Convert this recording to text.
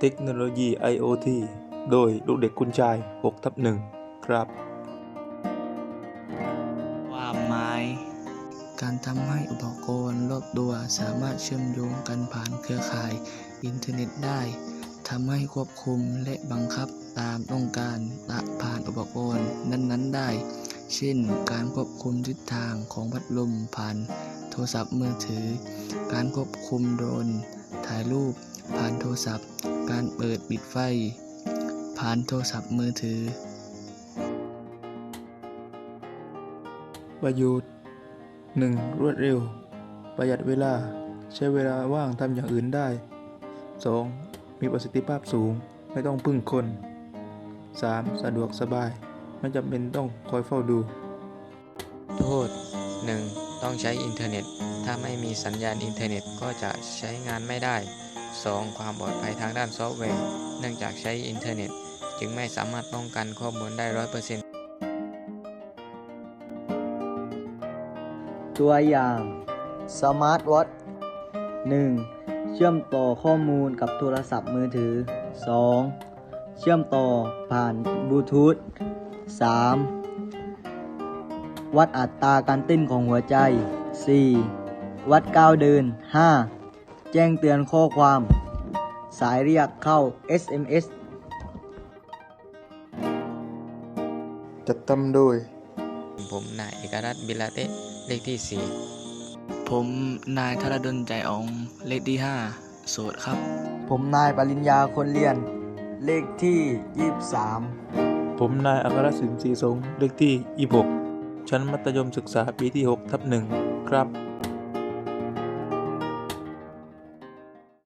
เทคโนโลยี IoT โดยลูกเด็กคุณชาย6ทับ1ครับ ความหมาย การทำให้อุปกรณ์รอบตัวสามารถเชื่อมโยงกันผ่านเครือข่ายอินเทอร์เน็ตได้ทำให้ควบคุมและบังคับตามต้องการผ่านอุปกรณ์นั้น ๆ ได้ เช่น การควบคุมทิศทางของพัดลมผ่านโทรศัพท์มือถือ การควบคุมโดรนถ่ายรูป ผ่านโทรศัพท์ การเปิดปิดไฟ ผ่านโทรศัพท์มือถือ ประโยชน์ 1. รวดเร็ว ประหยัดเวลา ใช้เวลาว่างทำอย่างอื่นได้ 2. มีประสิทธิภาพสูง ไม่ต้องพึ่งคน 3. สะดวกสบาย ไม่จำเป็นต้องคอยเฝ้าดู โทษ 1. ต้องใช้อินเทอร์เน็ต ถ้าไม่มีสัญญาณอินเทอร์เน็ตก็จะใช้งานไม่ได้ 2. ความปลอดภัยทางด้านซอฟต์แวร์ เนื่องจากใช้อินเทอร์เน็ต จึงไม่สามารถป้องกันข้อมูลได้ร้อยเปอร์เซ็นต์ตัวอย่าง Smart Watch 1. เชื่อมต่อข้อมูลกับโทรศัพท์มือถือ 2. เชื่อมต่อผ่านบลูทูธ 3. วัดอัตราการเต้นของหัวใจ 4. วัดก้าวเดิน 5. แจ้งเตือนข้อความ สายเรียกเข้า SMS จัดทำโดย ผมนายเอกรัตน์บิลาเตะเลขที่ผมนายธรดลใจอองเลขที่ 5 โสดครับ ผมนายปริญญาคนเรียน เลขที่ 23 ผมนายอัครศิลป์ศรีสงฆ์เลขที่ 26 ชั้นมัธยมศึกษาปีที่ 6 ทับ1ครับ